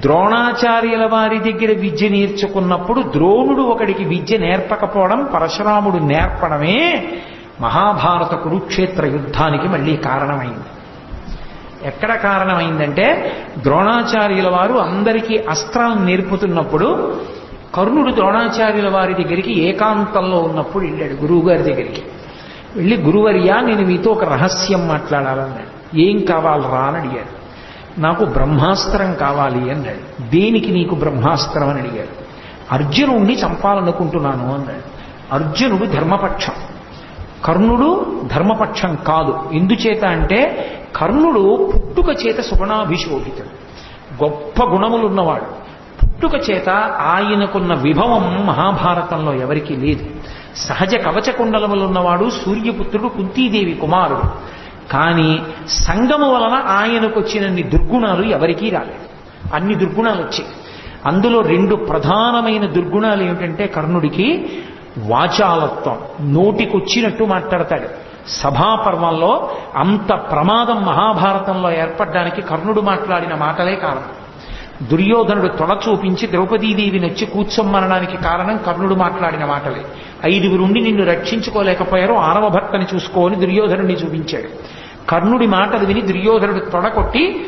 ద్రోణాచార్యుల వారి దగ్గర విద్య నేర్చుకున్నప్పుడు ద్రోణుడు ఒకడికి విద్య నేర్పకపోవడం పరశురాముడు నేర్పడమే మహాభారత కురుక్షేత్ర యుద్ధానికి మళ్ళీ కారణమైంది. ఎక్కడ కారణమైందంటే ద్రోణాచార్యుల వారు అందరికీ అస్త్రాలను నేర్పుతున్నప్పుడు కర్ణుడు ద్రోణాచార్యుల వారి దగ్గరికి ఏకాంతంలో ఉన్నప్పుడు వెళ్ళాడు గురువుగారి దగ్గరికి. వెళ్ళి గురువర్యా నేను మీతో ఒక రహస్యం మాట్లాడాలన్నాడు. ఏం కావాలరా అని అడిగాడు. నాకు బ్రహ్మాస్త్రం కావాలి అన్నాడు దేనికి నీకు బ్రహ్మాస్త్రం అని అడిగాడు. అర్జునుడిని చంపాలనుకుంటున్నాను అన్నాడు అర్జునుడు ధర్మపక్షం. కర్ణుడు ధర్మపక్షం కాదు. ఎందుచేత అంటే కర్ణుడు పుట్టుక చేత సుగుణాభిశోభితుడు. గొప్ప గుణములున్నవాడు. పుట్టుక చేత ఆయనకున్న విభవం మహాభారతంలో ఎవరికీ లేదు. సహజ కవచ కుండలములున్నవాడు సూర్యపుత్రుడు కుంతీదేవి కుమారుడు. కానీ సంగము వలన ఆయనకు వచ్చినన్ని దుర్గుణాలు ఎవరికీ రాలేదు. అన్ని దుర్గుణాలు వచ్చాయి. అందులో రెండు ప్రధానమైన దుర్గుణాలు ఏమిటంటే కర్ణుడికి వాచాలత్వం నోటికొచ్చినట్టు మాట్లాడతాడు. సభాపర్వంలో అంత ప్రమాదం మహాభారతంలో ఏర్పడడానికి కర్ణుడు మాట్లాడిన మాటలే కారణం. దుర్యోధనుడు తొడ చూపించి ద్రౌపదీదేవి నచ్చి కూర్చొమ్మనడానికి కారణం కర్ణుడు మాట్లాడిన మాటలే. ఐదుగురుండి నిన్ను రక్షించుకోలేకపోయారు ఆరవ భర్తని చూసుకోని దుర్యోధనుడిని చూపించాడు. కర్ణుడి మాటలు విని దుర్యోధనుడు తొడ కొట్టి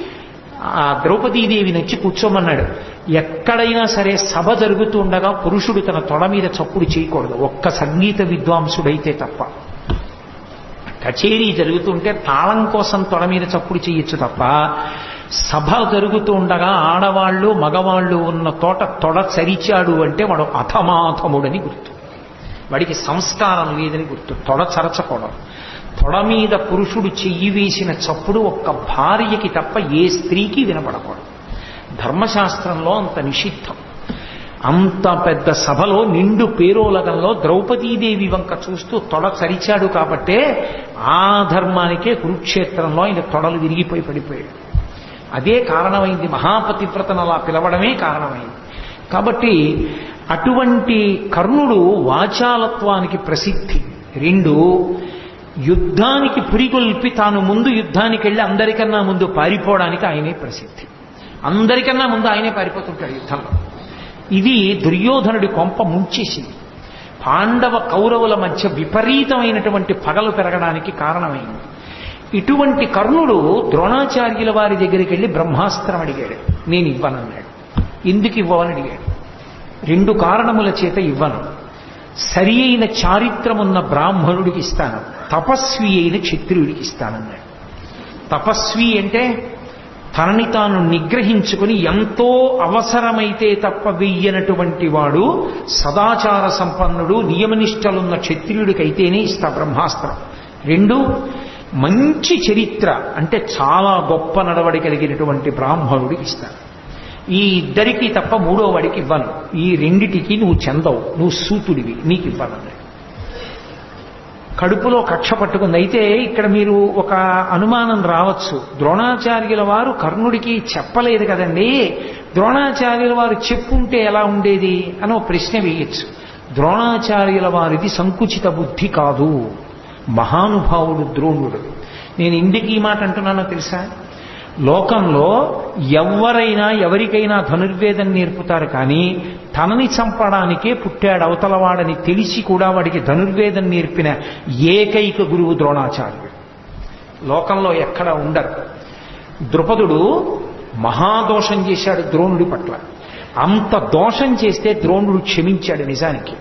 ఆ ద్రౌపదీదేవి నచ్చి కూర్చోమన్నాడు. ఎక్కడైనా సరే సభ జరుగుతూ ఉండగా పురుషుడు తన తొడ మీద చప్పుడు చేయకూడదు. ఒక్క సంగీత విద్వాంసుడైతే తప్ప. కచేరీ జరుగుతుంటే తాళం కోసం తొడ మీద చప్పుడు చేయొచ్చు తప్ప. సభ జరుగుతూ ఉండగా ఆడవాళ్ళు మగవాళ్ళు ఉన్న తోట తొడ చరిచాడు అంటే వాడు అథమాథముడని గుర్తు. వాడికి సంస్కారం లేదని గుర్తు. తొడ చరచకూడదు. తొడ మీద పురుషుడు చెయ్యి వేసిన చప్పుడు ఒక్క భార్యకి తప్ప ఏ స్త్రీకి వినపడకూడదు. ధర్మశాస్త్రంలో అంత నిషిద్ధం. అంత పెద్ద సభలో నిండు పేరోలగంలో ద్రౌపదీదేవి వంక చూస్తూ తొడ సరిచాడు కాబట్టే ఆ ధర్మానికే కురుక్షేత్రంలో ఆయన తొడలు విరిగిపోయి పడిపోయాడు. అదే కారణమైంది మహాపతివ్రతను అలా పిలవడమే కారణమైంది. కాబట్టి అటువంటి కర్ణుడు వాచాలత్వానికి ప్రసిద్ధి. రెండు యుద్ధానికి పురికొల్పి తాను ముందు యుద్ధానికి వెళ్ళి అందరికన్నా ముందు పారిపోవడానికి ఆయనే ప్రసిద్ధి. అందరికన్నా ముందు ఆయనే పారిపోతుంటాడు యుద్ధంలో. ఇది దుర్యోధనుడి కొంప ముంచేసింది. పాండవ కౌరవుల మధ్య విపరీతమైనటువంటి పగలు పెరగడానికి కారణమైంది. ఇటువంటి కర్ణుడు ద్రోణాచార్యుల వారి దగ్గరికి వెళ్ళి బ్రహ్మాస్త్రం అడిగాడు. నేను ఇవ్వనన్నాడు. ఎందుకు ఇవ్వవని అడిగాడు. రెండు కారణముల చేత ఇవ్వను. సరి అయిన చారిత్రమున్న బ్రాహ్మణుడికి ఇస్తాను. తపస్వి అయిన క్షత్రియుడికి ఇస్తానన్నాడు. తపస్వి అంటే తనని తాను నిగ్రహించుకుని ఎంతో అవసరమైతే తప్ప వెయ్యనటువంటి వాడు సదాచార సంపన్నుడు నియమనిష్టలున్న క్షత్రియుడికైతేనే ఇస్తా బ్రహ్మాస్త్రం. రెండు మంచి చరిత్ర అంటే చాలా గొప్ప నడవడి కలిగినటువంటి బ్రాహ్మణుడికి ఇస్తాను. ఈ ఇద్దరికి తప్ప మూడో వాడికి ఇవ్వను. ఈ రెండిటికి నువ్వు చెందవు. నువ్వు సూతుడివి. నీకు ఇవ్వను కడుపులో కక్ష పట్టుకుంది. అయితే ఇక్కడ మీరు ఒక అనుమానం రావచ్చు. ద్రోణాచార్యుల వారు కర్ణుడికి చెప్పలేదు కదండి. ద్రోణాచార్యుల వారు చెప్పుంటే ఎలా ఉండేది అని ఒక ప్రశ్న వేయచ్చు. ద్రోణాచార్యుల వారిది సంకుచిత బుద్ధి కాదు. మహానుభావుడు ద్రోణుడు. నేను ఇందుకు ఈ మాట అంటున్నానో తెలుసా? లోకంలో ఎవరైనా ఎవరికైనా ధనుర్వేదం నేర్పుతారు కానీ తనని చంపడానికే పుట్టాడు అవతలవాడని తెలిసి కూడా వాడికి ధనుర్వేదం నేర్పిన ఏకైక గురువు ద్రోణాచార్యుడు. లోకంలో ఎక్కడ ఉండరు. ద్రుపదుడు మహాదోషం చేశాడు ద్రోణుడి పట్ల. అంత దోషం చేస్తే ద్రోణుడు క్షమించాడు నిజానికి.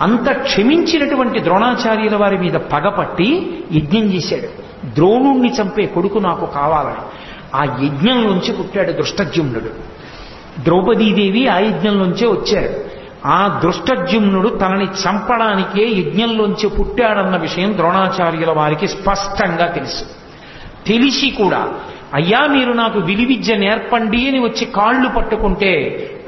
అంత క్షమించినటువంటి ద్రోణాచార్యుల వారి మీద పగపట్టి యజ్ఞం చేశాడు. ద్రోణుణ్ణి చంపే కొడుకు నాకు కావాలని. ఆ యజ్ఞంలోంచి పుట్టాడు దృష్టజ్యుమ్నుడు ద్రౌపదీదేవి ఆ యజ్ఞంలోంచే వచ్చారు. ఆ దృష్టజ్యుమ్నుడు తనని చంపడానికే యజ్ఞంలోంచి పుట్టాడన్న విషయం ద్రోణాచార్యుల వారికి స్పష్టంగా తెలుసు. తెలిసి కూడా అయ్యా మీరు నాకు విలువిద్య నేర్పండి అని వచ్చి కాళ్ళు పట్టుకుంటే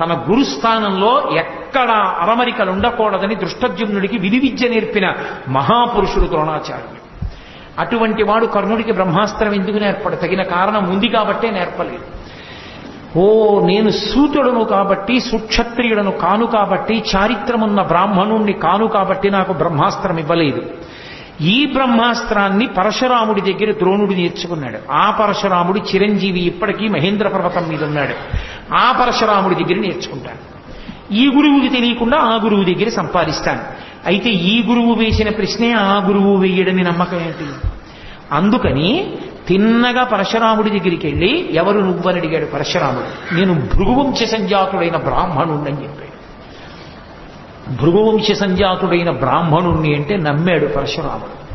తన గురుస్థానంలో ఎక్కడ అరమరికలు ఉండకూడదని దృష్టజ్యుమ్నుడికి విలువిద్య నేర్పిన మహాపురుషుడు ద్రోణాచార్యుడు. అటువంటి వాడు కర్ణుడికి బ్రహ్మాస్త్రం ఎందుకు నేర్పడు తగిన కారణం ఉంది కాబట్టే నేర్పలేదు. ఓ నేను సూతుడను కాబట్టి సుక్షత్రియుడను కాను కాబట్టి చారిత్రమున్న బ్రాహ్మణుణ్ణి కాను కాబట్టి నాకు బ్రహ్మాస్త్రం ఇవ్వలేదు. ఈ బ్రహ్మాస్త్రాన్ని పరశురాముడి దగ్గర ద్రోణుడు నేర్చుకున్నాడు. ఆ పరశురాముడు చిరంజీవి ఇప్పటికీ మహేంద్ర పర్వతం మీద ఉన్నాడు. ఆ పరశురాముడి దగ్గర నేర్చుకుంటాను. ఈ గురువుకి తెలియకుండా ఆ గురువు దగ్గర సంపాదిస్తాను. అయితే ఈ గురువు వేసిన ప్రశ్నే ఆ గురువు వేయడని నమ్మకం ఏంటి? అందుకని తిన్నగా పరశురాముడి దగ్గరికి వెళ్ళి ఎవరు నువ్వని అడిగాడు పరశురాముడు? నేను భృగువంశ సంజాతుడైన బ్రాహ్మణుణ్ణని చెప్పాడు. భృగువంశ సంజాతుడైన బ్రాహ్మణుణ్ణి అంటే నమ్మాడు పరశురాముడు.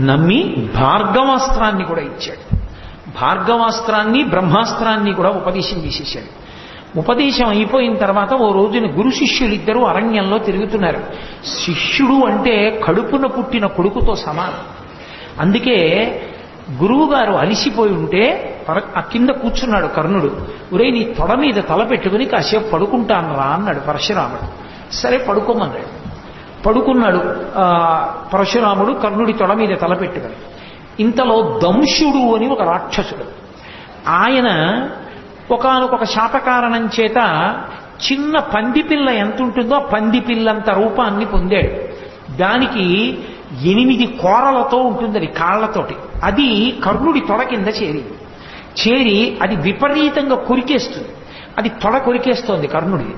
నమ్మి భార్గవాస్త్రాన్ని కూడా ఇచ్చాడు. భార్గవాస్త్రాన్ని బ్రహ్మాస్త్రాన్ని కూడా ఉపదేశం చేసేసాడు. ఉపదేశం అయిపోయిన తర్వాత ఓ రోజున గురు శిష్యులిద్దరూ అరణ్యంలో తిరుగుతున్నారు. శిష్యుడు అంటే కడుపున పుట్టిన కొడుకుతో సమానం. అందుకే గురువుగారు అలిసిపోయి ఉంటే పర ఆ కింద కూర్చున్నాడు కర్ణుడు. ఒరే నీ తొడ మీద తల పెట్టుకుని కాసేపు పడుకుంటాను రా అన్నాడు పరశురాముడు. సరే పడుకోమన్నాడు. పడుకున్నాడు. పరశురాముడు కర్ణుడి తొడ మీద తల పెట్టుకుని. ఇంతలో దంశుడు అని ఒక రాక్షసుడు. ఆయన ఒకానొక శాపకారణం చేత చిన్న పందిపిల్ల ఎంత ఉంటుందో పందిపిల్లంత రూపాన్ని పొందాడు. దానికి ఎనిమిది కోరలతో ఉంటుంది అది కాళ్ళతోటి అది కర్ణుడి తొడ కింద చేరింది చేరి అది విపరీతంగా కొరికేస్తుంది. అది తొడ కొరికేస్తోంది కర్ణుడిది.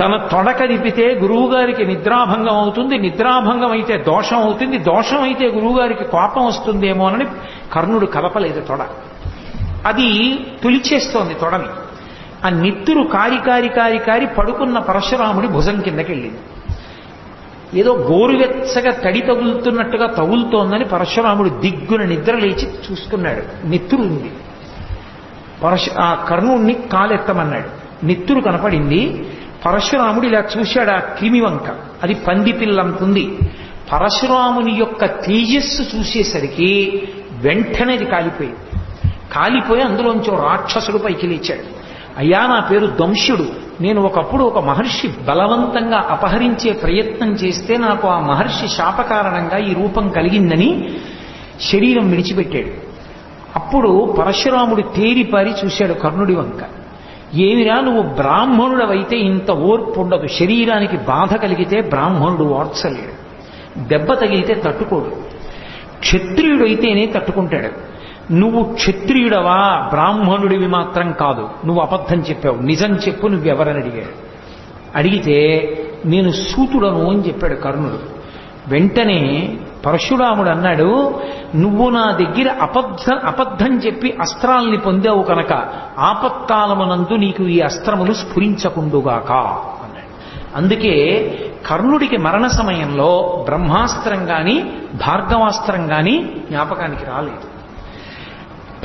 తన తొడ కదిపితే గురువుగారికి నిద్రాభంగం అవుతుంది. నిద్రాభంగం అయితే దోషం అవుతుంది. దోషం అయితే గురువుగారికి కోపం వస్తుందేమోనని కర్ణుడు కదపలేదు తొడ. అది తులిచేస్తోంది తొడని. ఆ నిత్తురు కారి కారి కారి కారి పడుకున్న పరశురాముడి భుజం కిందకి వెళ్ళింది ఏదో గోరువెచ్చగా తడి తగులుతున్నట్టుగా తగులుతోందని పరశురాముడు దిగ్గున నిద్ర లేచి చూసుకున్నాడు. నిత్తురు ఉంది. పరశు ఆ కర్ణుణ్ణి కాలెత్తమన్నాడు. నిత్తురు కనపడింది. పరశురాముడు ఇలా చూశాడు ఆ క్రిమి వంక అది పంది పిల్లంతుంది పరశురాముని యొక్క తేజస్సు చూసేసరికి వెంటనే అది కాలిపోయింది. కాలిపోయి అందులోంచి రాక్షసుడు పైకి లేచాడు. అయ్యా నా పేరు దంశుడు. నేను ఒకప్పుడు ఒక మహర్షి బలవంతంగా అపహరించే ప్రయత్నం చేస్తే నాకు ఆ మహర్షి శాప కారణంగా ఈ రూపం కలిగిందని శరీరం విడిచిపెట్టాడు. అప్పుడు పరశురాముడు తేరిపారి చూశాడు కర్ణుడి వంక. ఏమిరా నువ్వు బ్రాహ్మణుడవైతే ఇంత ఓర్పు ఉండదు. శరీరానికి బాధ కలిగితే బ్రాహ్మణుడు ఓర్చలేడు దెబ్బ తగిలితే తట్టుకోడు. క్షత్రియుడైతేనే తట్టుకుంటాడు. నువ్వు క్షత్రియుడవా బ్రాహ్మణుడివి మాత్రం కాదు. నువ్వు అబద్ధం చెప్పావు. నిజం చెప్పు నువ్వెవరని అడిగాడు. అడిగితే నేను సూతుడను అని చెప్పాడు కర్ణుడు. వెంటనే పరశురాముడు అన్నాడు నువ్వు నా దగ్గర అబద్ధ అబద్ధం చెప్పి అస్త్రాల్ని పొందావు కనుక ఆపత్కాలమునందు నీకు ఈ అస్త్రములు స్ఫురించకుండుగాక. అన్నాడు. అందుకే కర్ణుడికి మరణ సమయంలో బ్రహ్మాస్త్రం కానీ భార్గవాస్త్రం కానీ జ్ఞాపకానికి రాలేదు.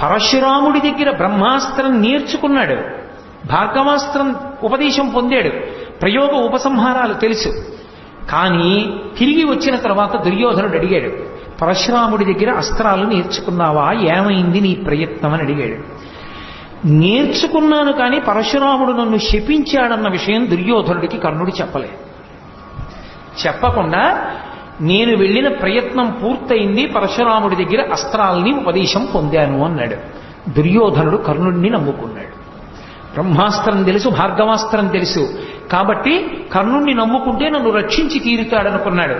పరశురాముడి దగ్గర బ్రహ్మాస్త్రం నేర్చుకున్నాడు. భార్గవాస్త్రం ఉపదేశం పొందాడు. ప్రయోగ ఉపసంహారాలు తెలుసు. కానీ తిరిగి వచ్చిన తర్వాత దుర్యోధనుడు అడిగాడు పరశురాముడి దగ్గర అస్త్రాలు నేర్చుకున్నావా? ఏమైంది నీ ప్రయత్నం? అని అడిగాడు. నేర్చుకున్నాను కానీ పరశురాముడు నన్ను శపించాడన్న విషయం దుర్యోధనుడికి కర్ణుడు చెప్పలేదు. చెప్పకుండా నేను వెళ్ళిన ప్రయత్నం పూర్తయింది పరశురాముడి దగ్గర అస్త్రాల్ని ఉపదేశం పొందాను అన్నాడు. దుర్యోధనుడు కర్ణుడిని నమ్ముకున్నాడు. బ్రహ్మాస్త్రం తెలుసు భార్గవాస్త్రం తెలుసు. కాబట్టి కర్ణుణ్ణి నమ్ముకుంటే నన్ను రక్షించి తీరుతాడనుకున్నాడు.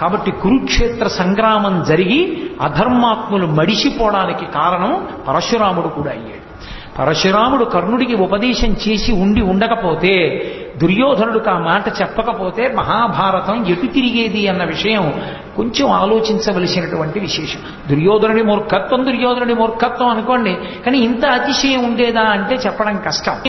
కాబట్టి కురుక్షేత్ర సంగ్రామం జరిగి అధర్మాత్ములు మడిసిపోవడానికి కారణం పరశురాముడు కూడా అయ్యాడు. పరశురాముడు కర్ణుడికి ఉపదేశం చేసి ఉండి ఉండకపోతే దుర్యోధనుడికి ఆ మాట చెప్పకపోతే మహాభారతం ఎటు తిరిగేది అన్న విషయం కొంచెం ఆలోచించవలసినటువంటి విశేషం. దుర్యోధనుడి మూర్ఖత్వం దుర్యోధనుడి మూర్ఖత్వం అనుకోండి కానీ ఇంత అతిశయం ఉండేదా అంటే చెప్పడం కష్టం.